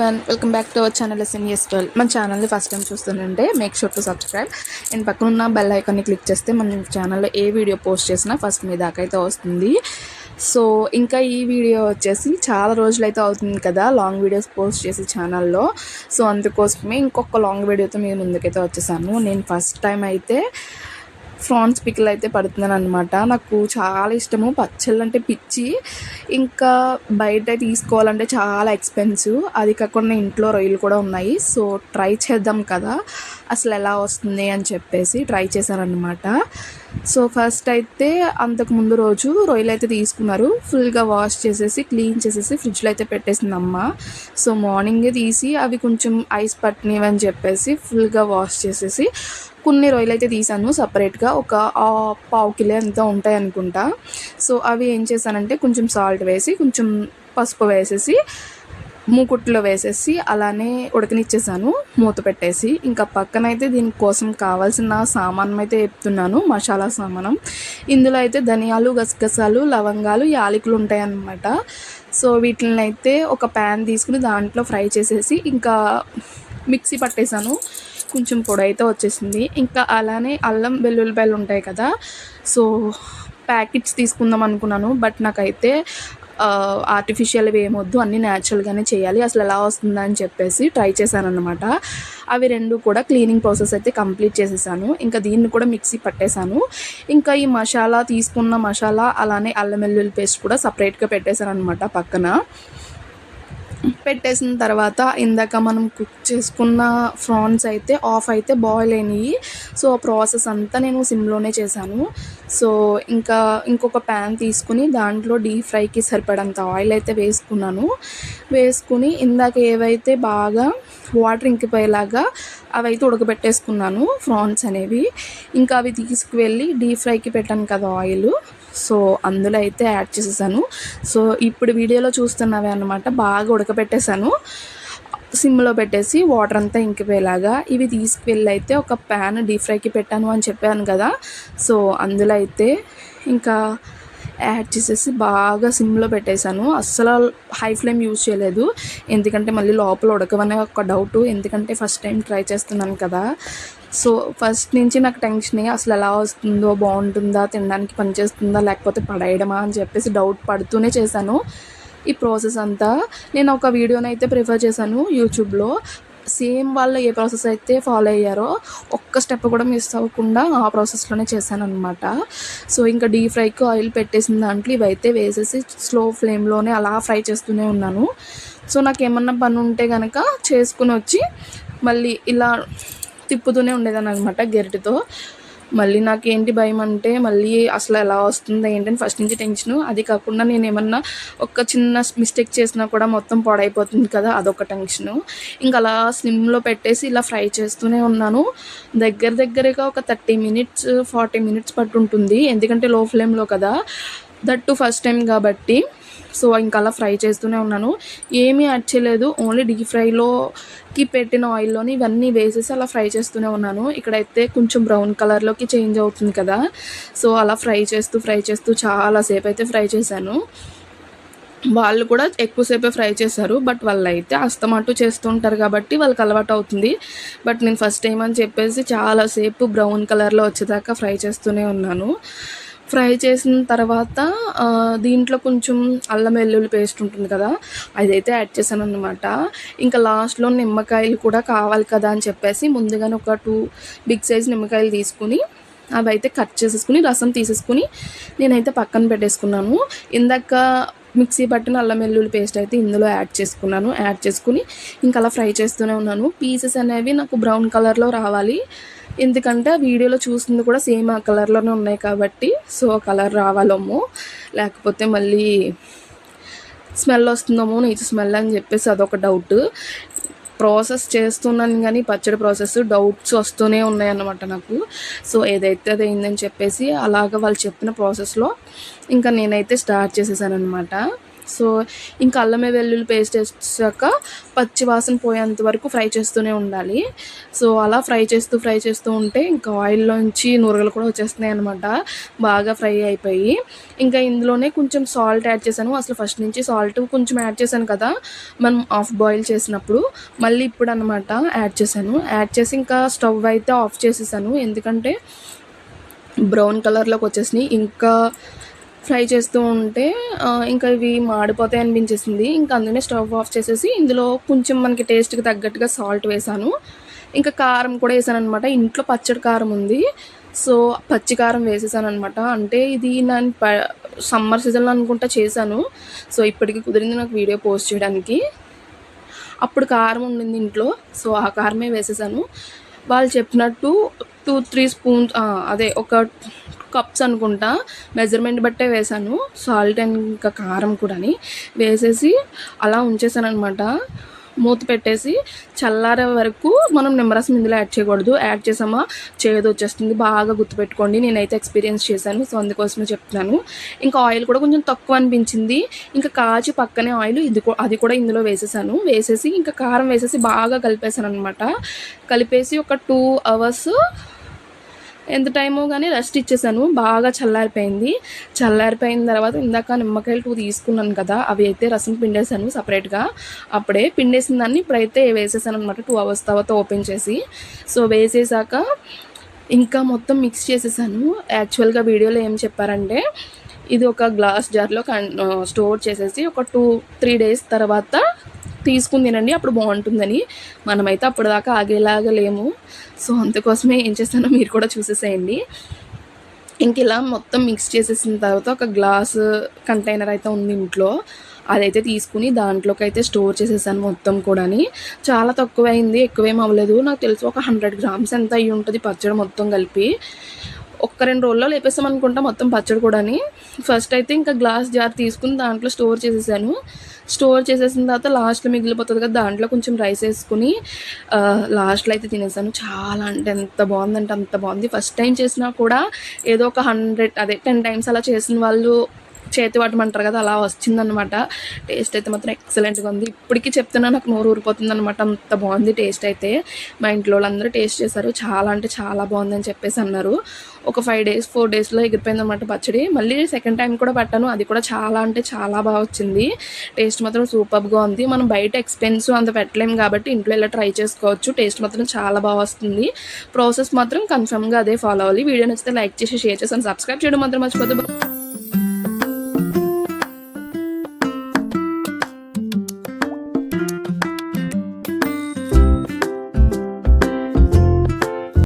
One welcome back to our channel SN twelve మన ఛానల్ని first time చూస్తుంటే make sure to subscribe and పక్కన ఉన్న బెల్ ఐకాన్ని క్లిక్ చేస్తే మన ఛానల్లో ఏ వీడియో పోస్ట్ చేసినా ఫస్ట్ మీ దాకైతే వస్తుంది. సో ఇంకా ఈ వీడియో వచ్చేసి చాలా రోజులైతే అవుతుంది కదా లాంగ్ వీడియోస్ పోస్ట్ చేసి ఛానల్లో సో అందుకోసమే ఇంకొక లాంగ్ వీడియోతో మీ ముందుకైతే వచ్చేసాను. నేను ఫస్ట్ టైం అయితే ఫ్రాన్స్ పిక్కలు అయితే పడుతున్నాను అనమాట నాకు చాలా ఇష్టము. పచ్చళ్ళు అంటే పిచ్చి. ఇంకా బయట తీసుకోవాలంటే చాలా ఎక్స్పెన్సివ్. అది కాకుండా ఇంట్లో రొయ్యలు కూడా ఉన్నాయి. సో ట్రై చేద్దాం కదా. అసలు ఎలా వస్తుంది అని చెప్పేసి ట్రై చేశానమాట సో ఫస్ట్ అయితే అంతకు ముందు రోజు రొయ్యలు అయితే తీసుకున్నారు. ఫుల్గా వాష్ చేసేసి క్లీన్ చేసేసి ఫ్రిడ్జ్లో అయితే పెట్టేసింది అమ్మ సో మార్నింగే తీసి అవి కొంచెం ఐస్ పట్టినవి అని చెప్పేసి ఫుల్గా వాష్ చేసేసి కొన్ని రొయ్యలు అయితే తీసాను సపరేట్గా. ఒక ఆ, పావు కిలో ఎంత ఉంటాయి అనుకుంటా. సో అవి ఏం చేశానంటే కొంచెం సాల్ట్ వేసి కొంచెం పసుపు వేసేసి మూకుట్లో వేసేసి అలానే ఉడకనిచ్చేసాను. మూత పెట్టేసి ఇంకా పక్కన అయితే దీనికోసం కావాల్సిన సామానం అయితే చెప్తున్నాను. మసాలా సామానం. ఇందులో అయితే ధనియాలు గసగసాలు లవంగాలు యాలకులు ఉంటాయన్నమాట. సో వీటిని అయితే ఒక ప్యాన్ తీసుకుని దాంట్లో ఫ్రై చేసేసి ఇంకా మిక్సీ పట్టేశాను కొంచెం పొడి వచ్చేసింది. ఇంకా అలానే అల్లం వెల్లుల్లిపాయలు ఉంటాయి కదా. సో ప్యాకెట్స్ తీసుకుందాం అనుకున్నాను. బట్ నాకైతే ఆర్టిఫిషియల్ ఏమొద్దు. అన్నీ న్యాచురల్గానే చేయాలి. అసలు ఎలా వస్తుందని చెప్పేసి ట్రై చేశానన్నమాట. అవి రెండు కూడా క్లీనింగ్ ప్రాసెస్ అయితే కంప్లీట్ చేసేసాను. ఇంకా దీన్ని కూడా మిక్సీ పట్టేశాను. ఇంకా ఈ మసాలా తీసుకున్న మసాలా అలానే అల్లం వెల్లుల్లి పేస్ట్ కూడా సపరేట్గా పెట్టేశాను అనమాట పక్కన. పెట్టేసిన తర్వాత ఇందాక మనం కుక్ చేసుకున్న ఫ్రాన్స్ అయితే ఆఫ్ అయితే బాయిల్ అయినాయి. సో ఆ ప్రాసెస్ అంతా నేను సిమ్లోనే చేశాను. సో ఇంకా ఇంకొక ప్యాన్ తీసుకుని దాంట్లో డీప్ ఫ్రైకి సరిపడంత ఆయిల్ అయితే వేసుకున్నాను. వేసుకుని ఇందాక ఏవైతే బాగా వాటర్ ఇంకిపోయేలాగా అవైతే ఉడకబెట్టేసుకున్నాను ఫ్రాన్స్ అనేవి. ఇంకా అవి తీసుకువెళ్ళి డీప్ ఫ్రైకి పెట్టాను కదా ఆయిల్ సో అందులో అయితే యాడ్ చేసేసాను. సో ఇప్పుడు వీడియోలో చూస్తున్నవే అనమాట బాగా ఉడకబెట్టేశాను సిమ్లో పెట్టేసి వాటర్ అంతా ఇంకిపోయేలాగా ఇవి తీసుకువెళ్ళి అయితే ఒక ప్యాన్ డీప్ ఫ్రైకి పెట్టాను అని చెప్పాను కదా. సో అందులో అయితే ఇంకా యాడ్ చేసేసి బాగా సిమ్లో పెట్టేశాను అస్సలు హై ఫ్లేమ్ యూజ్ చేయలేదు. ఎందుకంటే మళ్ళీ లోపల ఉడకవనే ఒక డౌట్. ఎందుకంటే ఫస్ట్ టైం ట్రై చేస్తున్నాను కదా. సో ఫస్ట్ నుంచి నాకు టెన్షన్ అసలు ఎలా వస్తుందో బాగుంటుందా తినడానికి పనిచేస్తుందా లేకపోతే పడేయడమా అని చెప్పేసి డౌట్ పడుతూనే చేశాను. ఈ ప్రాసెస్ అంతా నేను ఒక వీడియోని అయితే ప్రిఫర్ చేశాను యూట్యూబ్లో. సేమ్ వాళ్ళు ఏ ప్రాసెస్ అయితే ఫాలో అయ్యారో ఒక్క స్టెప్ కూడా మిస్ అవ్వకుండా ఆ ప్రాసెస్లోనే చేశాను అనమాట సో ఇంకా డీప్ ఫ్రైకి ఆయిల్ పెట్టేసిన దాంట్లో ఇవైతే వేసేసి స్లో ఫ్లేమ్లోనే అలా ఫ్రై చేస్తూనే ఉన్నాను. సో నాకు ఏమన్నా పని ఉంటే కనుక చేసుకుని వచ్చి మళ్ళీ ఇలా తిప్పుతూనే ఉండేదాన్ని అనమాట గెరటితో. మళ్ళీ నాకేంటి భయం అంటే మళ్ళీ అసలు ఎలా వస్తుందో ఏంటని ఫస్ట్ నుంచి టెన్షన్ అది కాకుండా నేను ఏమన్నా ఒక చిన్న మిస్టేక్ చేసినా కూడా మొత్తం పాడైపోతుంది కదా అదొక టెన్షన్ ఇంకా అలా స్లిమ్లో పెట్టేసి ఇలా ఫ్రై చేస్తూనే ఉన్నాను. దగ్గర దగ్గరగా ఒక థర్టీ మినిట్స్ ఫార్టీ మినిట్స్ పట్టుంటుంది. ఎందుకంటే లో ఫ్లేమ్లో కదా దట్ టు ఫస్ట్ టైం కాబట్టి. సో ఇంకా అలా ఫ్రై చేస్తూనే ఉన్నాను. ఏమీ యాడ్ చేయలేదు. ఓన్లీ డీప్ ఫ్రైలోకి పెట్టిన ఆయిల్లోని ఇవన్నీ వేసేసి అలా ఫ్రై చేస్తూనే ఉన్నాను. ఇక్కడైతే కొంచెం బ్రౌన్ కలర్లోకి చేంజ్ అవుతుంది కదా. సో అలా ఫ్రై చేస్తూ ఫ్రై చేస్తూ చాలాసేపు అయితే ఫ్రై చేశాను. వాళ్ళు కూడా ఎక్కువసేపే ఫ్రై చేశారు. బట్ వాళ్ళు అయితే అస్తమాటు చేస్తుంటారు కాబట్టి వాళ్ళకి అలవాటు అవుతుంది. బట్ నేను ఫస్ట్ టైం అని చెప్పేసి చాలాసేపు బ్రౌన్ కలర్లో వచ్చేదాకా ఫ్రై చేస్తూనే ఉన్నాను. ఫ్రై చేసిన తర్వాత దీంట్లో కొంచెం అల్లం వెల్లుల్లి పేస్ట్ ఉంటుంది కదా అదైతే యాడ్ చేశాను అనమాట ఇంకా లాస్ట్లో నిమ్మకాయలు కూడా కావాలి కదా అని చెప్పేసి ముందుగానే ఒక టూ బిగ్ సైజ్ నిమ్మకాయలు తీసుకుని అవి అయితే కట్ చేసేసుకుని రసం తీసేసుకుని నేనైతే పక్కన పెట్టేసుకున్నాను. ఇందాక మిక్సీ పట్టిన అల్లం వెల్లుల్లి పేస్ట్ అయితే ఇందులో యాడ్ చేసుకున్నాను. యాడ్ చేసుకుని ఇంకా అలా ఫ్రై చేస్తూనే ఉన్నాను. పీసెస్ అనేవి నాకు బ్రౌన్ కలర్లో రావాలి. ఎందుకంటే ఆ వీడియోలో చూస్తుంది కూడా సేమ్ ఆ కలర్లోనే ఉన్నాయి కాబట్టి సో ఆ కలర్ రావాలేమో. లేకపోతే మళ్ళీ స్మెల్ వస్తుందేమో నీచు స్మెల్ అని చెప్పేసి అదొక డౌట్ ప్రాసెస్ చేస్తున్నాను కానీ పచ్చడి ప్రాసెస్ డౌట్స్ వస్తూనే ఉన్నాయన్నమాట నాకు. సో ఏదైతే అది అయిందని చెప్పేసి అలాగ వాళ్ళు చెప్పిన ప్రాసెస్లో ఇంకా నేనైతే స్టార్ట్ చేసేసాను అనమాట సో ఇంకా అల్లమే వెల్లుల్లి పేస్ట్ వేసాక పచ్చివాసన పోయేంత వరకు ఫ్రై చేస్తూనే ఉండాలి. సో అలా ఫ్రై చేస్తూ ఫ్రై చేస్తూ ఉంటే ఇంకా ఆయిల్లోంచి నూరగలు కూడా వచ్చేస్తున్నాయి అనమాట బాగా ఫ్రై అయిపోయి ఇంకా ఇందులోనే కొంచెం సాల్ట్ యాడ్ చేశాను. అసలు ఫస్ట్ నుంచి సాల్ట్ కొంచెం యాడ్ చేశాను కదా మనం ఆఫ్ బాయిల్ చేసినప్పుడు మళ్ళీ ఇప్పుడు అనమాట యాడ్ చేశాను. యాడ్ చేసి ఇంకా స్టవ్ అయితే ఆఫ్ చేసేసాను. ఎందుకంటే బ్రౌన్ కలర్లోకి వచ్చేసినాయి. ఇంకా ఫ్రై చేస్తూ ఉంటే ఇంకా ఇవి మాడిపోతాయి అనిపించేసింది. ఇంకా అందుకనే స్టవ్ ఆఫ్ చేసేసి ఇందులో కొంచెం మనకి టేస్ట్కి తగ్గట్టుగా సాల్ట్ వేసాను. ఇంకా కారం కూడా వేసాను అనమాట ఇంట్లో పచ్చడి కారం ఉంది. సో పచ్చి కారం వేసేసాను అనమాట అంటే ఇది నేను ప సమ్మర్ సీజన్లో అనుకుంటా చేశాను. సో ఇప్పటికి కుదిరింది నాకు వీడియో పోస్ట్ చేయడానికి. అప్పుడు కారం ఉండింది ఇంట్లో. సో ఆ కారమే వేసేసాను. వాళ్ళు చెప్పినట్టు టూ త్రీ స్పూన్స్ అదే ఒక కప్స్ అనుకుంటా మెజర్మెంట్ బట్టే వేసాను సాల్ట్ అండ్ ఇంకా కారం కూడాని. వేసేసి అలా ఉంచేసాను అనమాట మూత పెట్టేసి చల్లారే వరకు మనం నిమ్మరసం ఇందులో యాడ్ చేయకూడదు. యాడ్ చేసామా? చేదు వచ్చేస్తుంది. బాగా గుర్తుపెట్టుకోండి. నేనైతే ఎక్స్పీరియన్స్ చేశాను. సో అందుకోసమే చెప్తున్నాను. ఇంకా ఆయిల్ కూడా కొంచెం తక్కువ అనిపించింది. ఇంకా కాచి పక్కనే ఆయిల్ ఇది అది కూడా ఇందులో వేసేసాను. వేసేసి ఇంకా కారం వేసేసి బాగా కలిపేసాను అనమాట కలిపేసి ఒక టూ అవర్స్ ఎంత టైమో కానీ రెస్ట్ ఇచ్చేసాను. బాగా చల్లారిపోయింది. చల్లారిపోయిన తర్వాత ఇందాక నిమ్మకాయలు టూ తీసుకున్నాను కదా అవి అయితే రసం పిండేసాను సపరేట్గా అప్పుడే పిండేసిన దాన్ని ఇప్పుడైతే వేసేసాను అనమాట టూ అవర్స్ తర్వాత ఓపెన్ చేసి. సో వేసేసాక ఇంకా మొత్తం మిక్స్ చేసేసాను. యాక్చువల్గా వీడియోలో ఏం చెప్పారంటే ఇది ఒక గ్లాస్ జార్లో కన్ స్టోర్ చేసేసి ఒక టూ త్రీ డేస్ తర్వాత తీసుకుని తినండి అప్పుడు బాగుంటుందని మనమైతే అప్పటిదాకా ఆగేలాగా లేము. సో అందుకోసమే ఏం చేస్తానో మీరు కూడా చూసేసేయండి. ఇంక ఇలా మొత్తం మిక్స్ చేసేసిన తర్వాత ఒక గ్లాస్ కంటైనర్ అయితే ఉంది ఇంట్లో. అదైతే తీసుకుని దాంట్లోకి అయితే స్టోర్ చేసేసాను మొత్తం కూడాని. చాలా తక్కువ అయింది ఎక్కువేం అవ్వలేదు. నాకు తెలుసు ఒక హండ్రెడ్ గ్రామ్స్ ఎంత అయ్యి ఉంటుంది పచ్చడి మొత్తం కలిపి. ఒక్క రెండు రోజుల్లో లేపేస్తాం అనుకుంటా మొత్తం పచ్చడి కూడాని. ఫస్ట్ అయితే ఇంకా గ్లాస్ జార్ తీసుకుని దాంట్లో స్టోర్ చేసేసాను. స్టోర్ చేసేసిన తర్వాత లాస్ట్లో మిగిలిపోతుంది కదా దాంట్లో కొంచెం రైస్ వేసుకుని లాస్ట్లో అయితే తినేసాను. చాలా అంటే ఎంత బాగుందంటే అంత బాగుంది. ఫస్ట్ టైం చేసినా కూడా ఏదో ఒక హండ్రెడ్ అదే టెన్ టైమ్స్ అలా చేసిన వాళ్ళు చేతి పట్టమంటారు కదా అలా వచ్చిందనమాట టేస్ట్ అయితే మాత్రం ఎక్సలెంట్గా ఉంది. ఇప్పటికీ చెప్తున్నా నాకు నోరు ఊరిపోతుంది అనమాట అంత బాగుంది టేస్ట్ అయితే. మా ఇంట్లో వాళ్ళందరూ టేస్ట్ చేశారు. చాలా అంటే చాలా బాగుందని చెప్పేసి అన్నారు. ఒక ఫైవ్ డేస్ ఫోర్ డేస్లో ఎగిరిపోయింది అనమాట పచ్చడి. మళ్ళీ సెకండ్ టైం కూడా పట్టాను. అది కూడా చాలా అంటే చాలా బాగా వచ్చింది. టేస్ట్ మాత్రం సూపర్గా ఉంది. మనం బయట ఎక్స్పెన్స్ అంత పెట్టలేము కాబట్టి ఇంట్లో ఇలా ట్రై చేసుకోవచ్చు. టేస్ట్ మాత్రం చాలా బాగా వస్తుంది. ప్రాసెస్ మాత్రం కన్ఫర్మ్గా అదే ఫాలో అవ్వాలి. వీడియో నచ్చితే లైక్ చేసి షేర్ చేసి సబ్స్క్రైబ్ చేయడం మాత్రం మర్చిపోతే